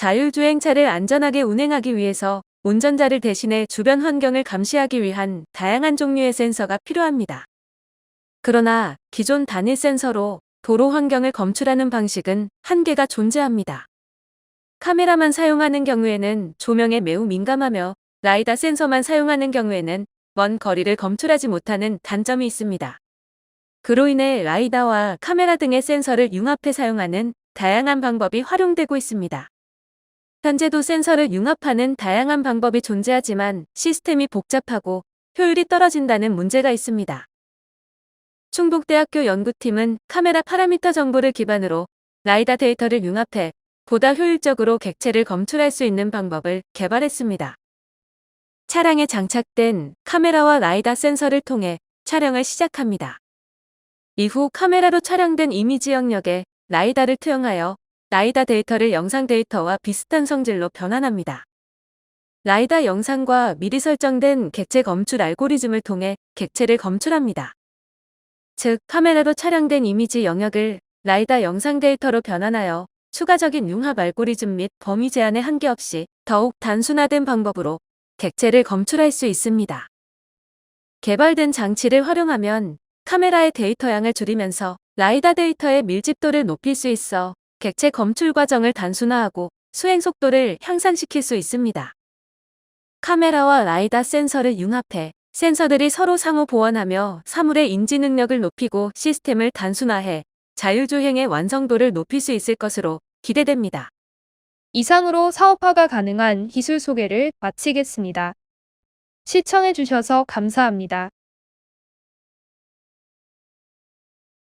자율주행차를 안전하게 운행하기 위해서 운전자를 대신해 주변 환경을 감시하기 위한 다양한 종류의 센서가 필요합니다. 그러나 기존 단일 센서로 도로 환경을 검출하는 방식은 한계가 존재합니다. 카메라만 사용하는 경우에는 조명에 매우 민감하며 라이다 센서만 사용하는 경우에는 먼 거리를 검출하지 못하는 단점이 있습니다. 그로 인해 라이다와 카메라 등의 센서를 융합해 사용하는 다양한 방법이 활용되고 있습니다. 현재도 센서를 융합하는 다양한 방법이 존재하지만 시스템이 복잡하고 효율이 떨어진다는 문제가 있습니다. 충북대학교 연구팀은 카메라 파라미터 정보를 기반으로 라이다 데이터를 융합해 보다 효율적으로 객체를 검출할 수 있는 방법을 개발했습니다. 차량에 장착된 카메라와 라이다 센서를 통해 촬영을 시작합니다. 이후 카메라로 촬영된 이미지 영역에 라이다를 투영하여 라이다 데이터를 영상 데이터와 비슷한 성질로 변환합니다. 라이다 영상과 미리 설정된 객체 검출 알고리즘을 통해 객체를 검출합니다. 즉, 카메라로 촬영된 이미지 영역을 라이다 영상 데이터로 변환하여 추가적인 융합 알고리즘 및 범위 제한에 한계 없이 더욱 단순화된 방법으로 객체를 검출할 수 있습니다. 개발된 장치를 활용하면 카메라의 데이터 양을 줄이면서 라이다 데이터의 밀집도를 높일 수 있어 객체 검출 과정을 단순화하고 수행 속도를 향상시킬 수 있습니다. 카메라와 라이다 센서를 융합해 센서들이 서로 상호 보완하며 사물의 인지 능력을 높이고 시스템을 단순화해 자율주행의 완성도를 높일 수 있을 것으로 기대됩니다. 이상으로 사업화가 가능한 기술 소개를 마치겠습니다. 시청해주셔서 감사합니다.